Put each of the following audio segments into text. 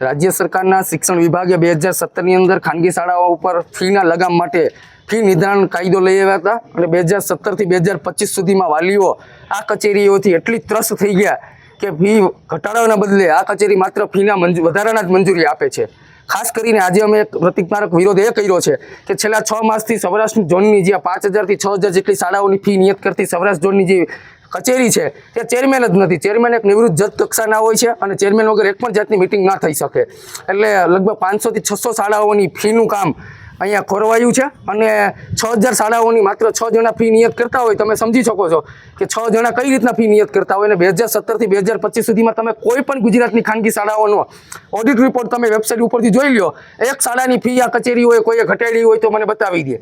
રાજ્ય સરકારના શિક્ષણ વિભાગે બે હજાર સત્તરની અંદર ખાનગી શાળાઓ ઉપર ફીના લગામ માટે ફી નિર્ધારણ કાયદો લઈ આવ્યા હતા અને બે હજાર સત્તરથી બે હજાર પચીસ સુધીમાં વાલીઓ આ કચેરીઓથી એટલી ત્રસ્ત થઈ ગયા કે ફી ઘટાડવાના બદલે આ કચેરી માત્ર ફીના મંજૂ, વધારાના જ મંજૂરી આપે છે. ખાસ કરીને આજે અમે એક પ્રતિકારક વિરોધ એ કર્યો છે કે છેલ્લા છ માસથી સૌરાષ્ટ્ર ઝોનની જે પાંચ હજારથી છ હજાર જેટલી શાળાઓની ફી નિયત કરતી સૌરાષ્ટ્ર ઝોનની જે કચેરી છે તે ચેરમેન જ નથી. ચેરમેન એક નિવૃત્ત જજ કક્ષાના હોય છે અને ચેરમેન વગર એક પણ જાતની મિટિંગ ના થઈ શકે. એટલે લગભગ પાંચસોથી છસો શાળાઓની ફીનું કામ અહીંયા ખોરવાયું છે અને છ હજાર શાળાઓની માત્ર છ જણા ફી નિયત કરતા હોય, તમે સમજી શકો છો કે છ જણા કઈ રીતના ફી નિયત કરતા હોય અને બે હજાર સત્તરથી બે હજાર પચીસ સુધીમાં તમે કોઈ પણ ગુજરાતની ખાનગી શાળાઓનો ઓડિટ રિપોર્ટ તમે વેબસાઇટ ઉપરથી જોઈ લો એક શાળાની ફી આ કચેરી હોય કોઈએ ઘટાડી હોય તો મને બતાવી દે.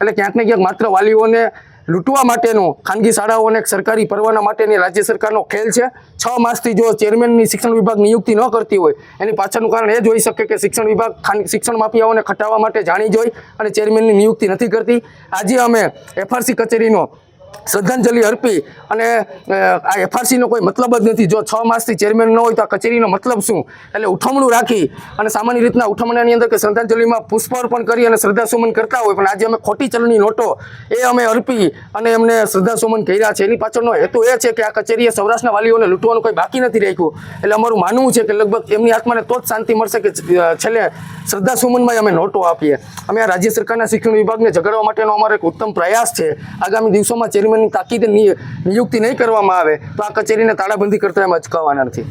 એટલે ક્યાંક ને ક્યાંક માત્ર વાલીઓને લૂંટવા માટેનો ખાનગી શાળાઓને એક સરકારી પરવાના માટેની રાજ્ય સરકારનો ખેલ છે. છ માસથી જો ચેરમેનની શિક્ષણ વિભાગ નિયુક્તિ ન કરતી હોય, એની પાછળનું કારણ એ જ હોઈ શકે કે શિક્ષણ વિભાગ શિક્ષણ માફિયાઓને ખટાવવા માટે જાણી જોઈ અને ચેરમેનની નિયુક્તિ નથી કરતી. આજે અમે એફઆરસી કચેરીનો શ્રદ્ધાંજલિ અર્પી અને આ એફઆરસીનો કોઈ મતલબ જ નથી. જો છ માસથી ચેરમેન ન હોય તો આ કચેરીનો મતલબ શું? એટલે ઉઠમણું રાખી અને સામાન્ય રીતના ઉઠમણાની અંદર કે શ્રદ્ધાંજલિમાં પુષ્પાર્પણ કરી અને શ્રદ્ધાસુમન કરતા હોય, પણ આજે અમે ખોટી ચલણી નોટો એ અમે અર્પી અને એમને શ્રદ્ધાસુમન કર્યા છે. એની પાછળનો હેતુ એ છે કે આ કચેરીએ સૌરાષ્ટ્રના વાલીઓને લૂંટવાનું કોઈ બાકી નથી રાખ્યું. એટલે અમારું માનવું છે કે લગભગ એમની આત્માને તો જ શાંતિ મળશે કે છેલ્લે શ્રદ્ધાસુમનમાં અમે નોટો આપીએ. અમે આ રાજ્ય સરકારના શિક્ષણ વિભાગને જગાડવા માટેનો અમારો એક ઉત્તમ પ્રયાસ છે. આગામી દિવસોમાં ચેરમેનની તાકીદે નિયુક્તિ નહીં કરવામાં આવે, તો આ કચેરીને તાળાબંધી કરતા એમ અચકાવવાના નથી.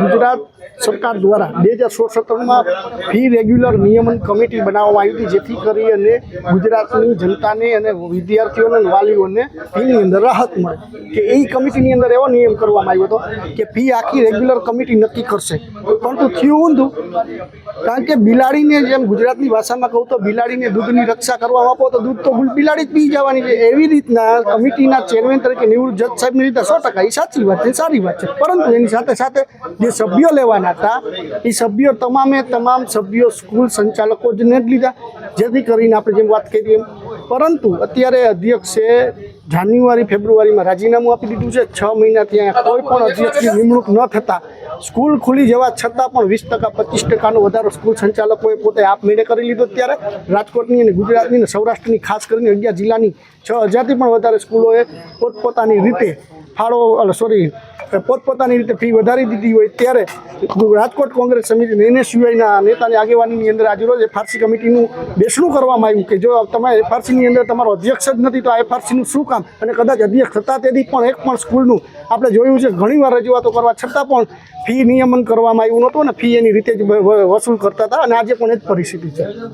ગુજરાત સરકાર દ્વારા બે હજાર સોળ સત્તરમાં ફી રેગ્યુલર નિયમન કમિટી બનાવવામાં આવી હતી, જેથી કરી અને ગુજરાતની જનતાને અને વિદ્યાર્થીઓને, વાલીઓને ફીની અંદર રાહત મળે. કે એ કમિટીની અંદર એવો નિયમ કરવામાં આવ્યો હતો કે ફી આખી રેગ્યુલર કમિટી નક્કી કરશે. પરંતુ થયું ઊંધું, કારણ કે બિલાડીને જેમ ગુજરાતની ભાષામાં કહું તો બિલાડીને દૂધની રક્ષા કરવા આપો તો દૂધ તો બિલાડી જ પી જવાની છે. એવી રીતના કમિટીના ચેરમેન તરીકે નિવૃત્ત જજ સાહેબની રીતે સો ટકા. એ સાચી વાત છે સારી વાત છે. પરંતુ એની સાથે સાથે જે સભ્યો લેવાના હતા એ સભ્યો તમામે તમામ સભ્યો સ્કૂલ સંચાલકો જ લીધા, જેથી કરીને આપણે જેમ વાત કરી એમ. પરંતુ અત્યારે અધ્યક્ષે જાન્યુઆરી, ફેબ્રુઆરીમાં રાજીનામું આપી દીધું છે. છ મહિનાથી અહીંયા કોઈ પણ અધ્યક્ષની નિમણૂક ન થતાં સ્કૂલ ખુલી જવા છતાં પણ વીસ ટકા, પચીસ ટકાનો વધારો સ્કૂલ સંચાલકોએ પોતે આપમેળે કરી લીધો ત્યારે. રાજકોટની અને ગુજરાતની અને સૌરાષ્ટ્રની ખાસ કરીને અગિયાર જિલ્લાની છ હજારથી પણ વધારે સ્કૂલોએ પોતપોતાની રીતે ફાળો સોરી પોતપોતાની રીતે ફી વધારી દીધી હોય ત્યારે રાજકોટ કોંગ્રેસ સમિતિ એનએસયુઆઈના નેતાની આગેવાનીની અંદર આજે રોજ એફઆરસી કમિટીનું બેસણું કરવામાં આવ્યું કે જો તમે એફઆરસીની અંદર તમારો અધ્યક્ષ જ નથી તો આ એફઆરસીનું શું કામ? અને કદાચ અધ્યક્ષ થતા તેથી પણ એક પણ સ્કૂલનું આપણે જોયું છે, ઘણીવાર રજૂઆતો કરવા છતાં પણ ફી નિયમન કરવામાં આવ્યું નહોતું અને ફી એની રીતે જ વસૂલ કરતા હતા અને આજે પણ એ જ પરિસ્થિતિ છે.